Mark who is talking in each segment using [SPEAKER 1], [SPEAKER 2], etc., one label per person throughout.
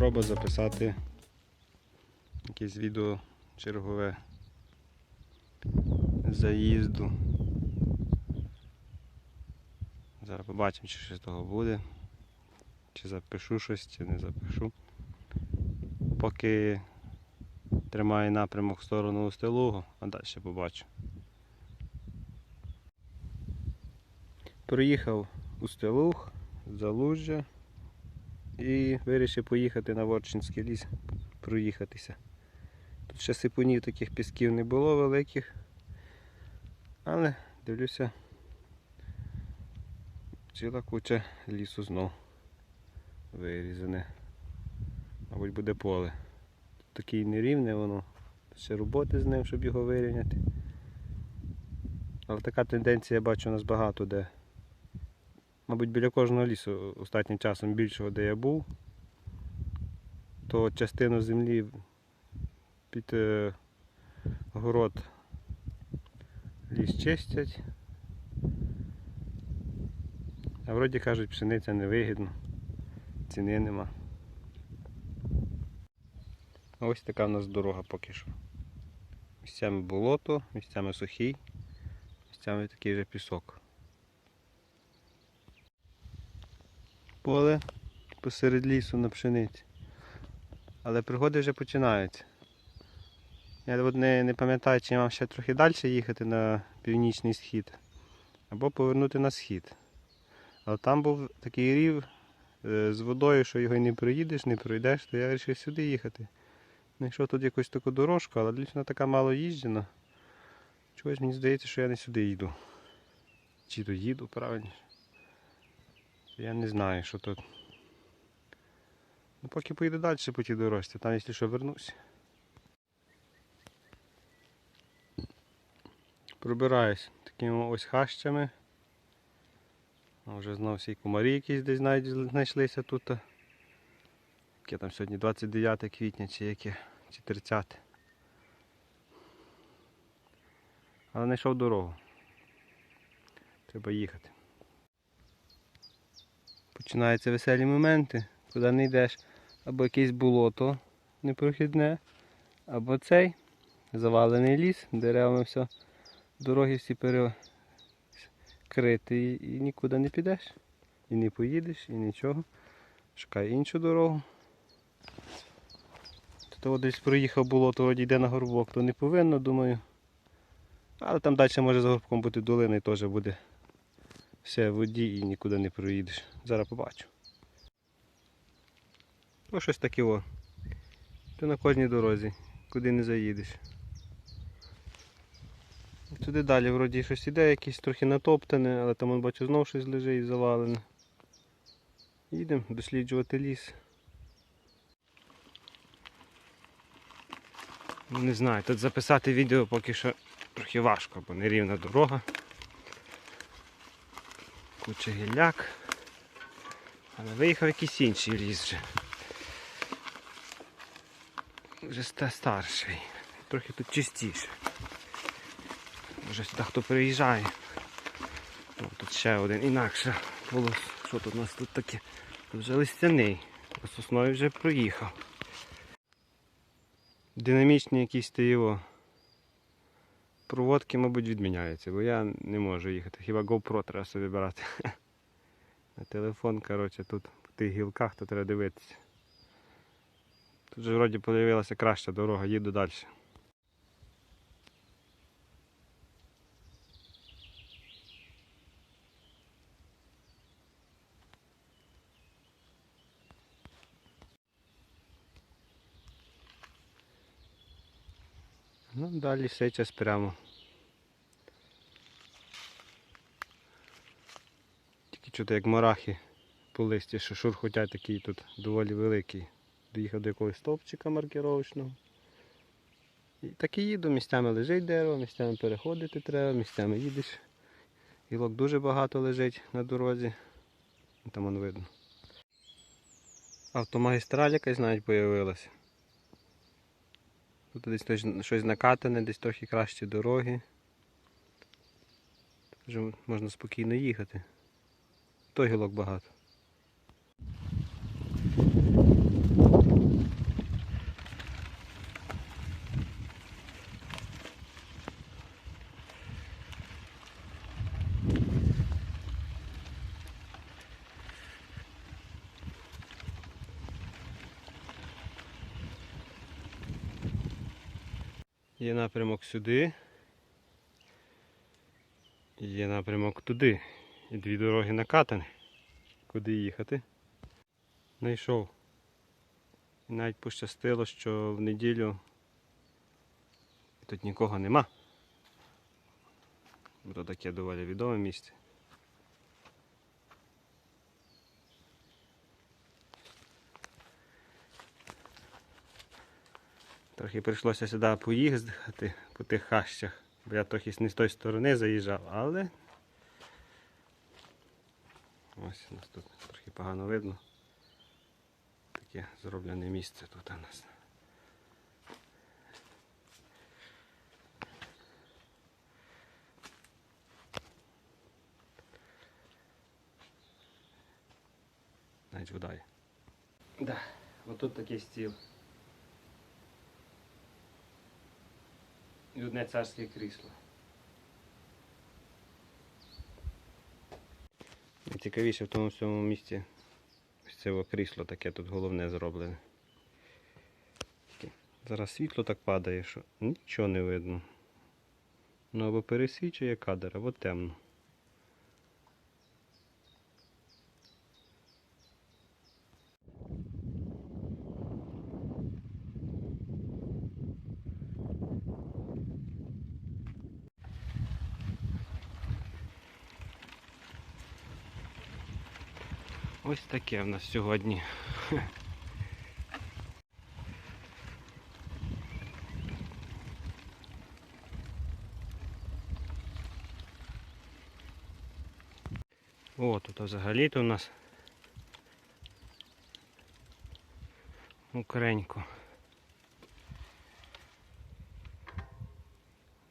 [SPEAKER 1] Або записати якесь відео чергове заїзду. Зараз побачимо, чи щось з того буде. Чи запишу щось, чи не запишу. Поки тримаю напрямок в сторону Устилугу, а далі побачу. Приїхав у Стилуг, Залужжя і вирішив поїхати на Ворчинський ліс, проїхатися. Тут ще сипунів таких пісків не було великих, але дивлюся, ціла куча лісу знов вирізане. Мабуть, буде поле. Тут такий нерівне воно. Ще роботи з ним, щоб його вирівняти. Але така тенденція я бачу у нас багато де. Мабуть, біля кожного лісу останнім часом більшого, де я був, то частину землі під е, город ліс чистять. А вроді кажуть, пшениця невигідна, ціни нема. Ось така в нас дорога поки що. Місцями болото, місцями сухий, місцями такий вже пісок. Поле посеред лісу на пшениці. Але пригоди вже починаються. Я от не, не пам'ятаю, чи вам ще трохи далі їхати на північний схід, або повернути на схід. Але там був такий рів е, з водою, що його не проїдеш, не пройдеш, то я вирішив сюди їхати. Знайшов тут якусь таку дорожку, але вона така мало їжджена. Чогось мені здається, що я не сюди їду. Чи то їду правильно. Я не знаю, що тут. Ну, поки поїду далі по тій дорожці, там, якщо що, вернусь. Пробираюсь такими ось хащами. Вже знову всі комарі якісь десь знайшлися тут. Яке там сьогодні 29 квітня чи яке, чи 30. Але знайшов дорогу. Треба їхати. Починаються веселі моменти, куди не йдеш, або якесь болото непрохідне, або цей завалений ліс, деревами все, дороги всі перекриті і, і нікуди не підеш. І не поїдеш, і нічого. Шукай іншу дорогу. Тут десь проїхав болото, вроді йде на горбок, то не повинно, думаю. Але там далі може за горбком бути долина і теж буде все в воді і нікуди не проїдеш. Зараз побачу. Ну щось таке о. Ти на кожній дорозі, куди не заїдеш. Туди далі вроді щось іде, якесь трохи натоптане, але там бачу знов щось лежить завалене. Їдемо досліджувати ліс. Ну, Не знаю, тут записати відео поки що трохи важко, бо нерівна дорога. Куча гілляк. Але виїхав якийсь інший ліс вже. Вже старший. Трохи тут чистіше. Може сюди хто приїжджає. О, тут ще один інакше було. Що тут у нас тут таке? Тут вже листяний. По сосною вже проїхав. Динамічні якісь та його проводки, мабуть, відміняються, бо я не можу їхати. Хіба GoPro треба собі брати. На телефон, коротше, тут в тих гілках то треба дивитися. Тут же вроді з'явилася краща дорога, їду далі. Ну, далі все час прямо. Тільки чути як марахи по листі, що шурхотять такий тут доволі великий. Доїхав до якогось стовпчика маркировочного. І так і їду, місцями лежить дерево, місцями переходити треба, місцями їдеш. Гілок дуже багато лежить на дорозі. Там воно видно. Автомагістраль якась навіть з'явилася. Тут десь щось накатане, десь трохи кращі дороги. Тут вже можна спокійно їхати. То гілок багато. Є напрямок сюди. Є напрямок туди. І дві дороги накатані. Куди їхати? Найшов. І навіть пощастило, що в неділю тут нікого нема. Бо то таке доволі відоме місце. Трохи прийшлося сюди поїздити по тих хащах, бо я трохи не з тої сторони заїжджав, але ось у нас тут трохи погано видно. Таке зроблене місце тут у нас. Навіть вода є. Да, отут такий стіл. І одне царське крісло. Найцікавіше в тому всьому місці ось це крісло таке тут головне зроблене. Зараз світло так падає, що нічого не видно. Ну або пересвічує кадр, або темно. Ось таке в нас сьогодні. О, тут взагалі-то у нас укренько.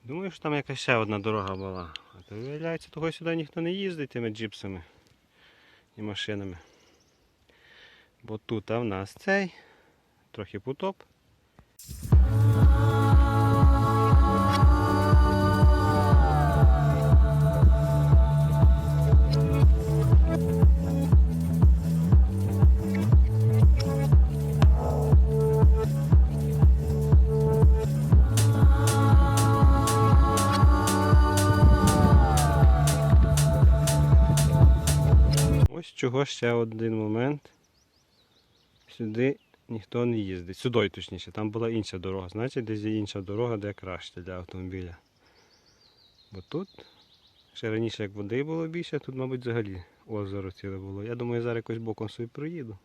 [SPEAKER 1] Думаю, що там якась ще одна дорога була. А то виявляється, того сюди ніхто не їздить тими джипсами і машинами. Бо тут в нас цей, трохи потоп. Ось ще один момент. Сюди ніхто не їздить. Сюди точніше, там була інша дорога. Значить, десь є інша дорога, де краще для автомобіля. Бо тут ще раніше, як води було більше, тут, мабуть, взагалі озеро ціле було. Я думаю, зараз якось боком собі проїду.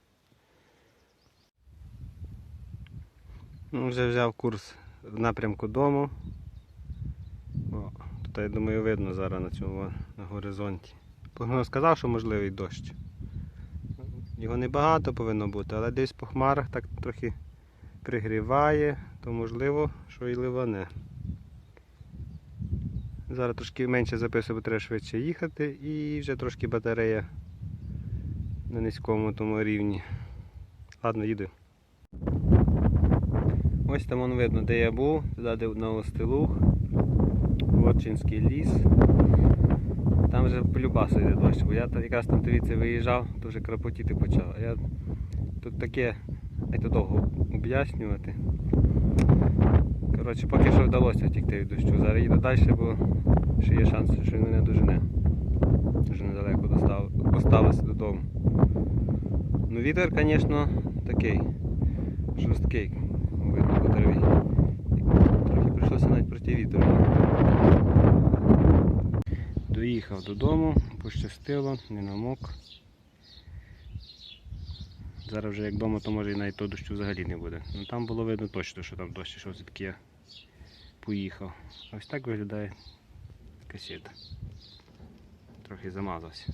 [SPEAKER 1] Ну, вже взяв курс в напрямку дому. О, тут, я думаю, видно зараз на цьому на горизонті. Прогноз сказав, що можливий дощ. Його небагато повинно бути, але десь по хмарах так трохи пригріває, то можливо, що і ливане. Зараз трошки менше записую, бо треба швидше їхати і вже трошки батарея на низькому тому рівні. Ладно, їду. Ось там вон видно, де я був, де на Остилух, Вотчинський ліс. Там вже полюбасу йде дощ, бо я якраз там дивіться виїжджав, то вже крапотіти почав. А Я... Тут таке, я то довго об'яснювати. Коротше, поки що вдалося втікти від дощу. Зараз їду далі, бо ще є шанс, що він мене дожене. Дуже недалеко поставився додому. Ну вітер, звісно, такий жорсткий, видно по траві. Трохи прийшлося навіть проти вітру. Доїхав додому, пощастило, не намок. Зараз вже як вдома, то може і навіть то дощу взагалі не буде. Ну там було видно точно, що там дощ що звідки я поїхав. Ось так виглядає касета. Трохи замазався.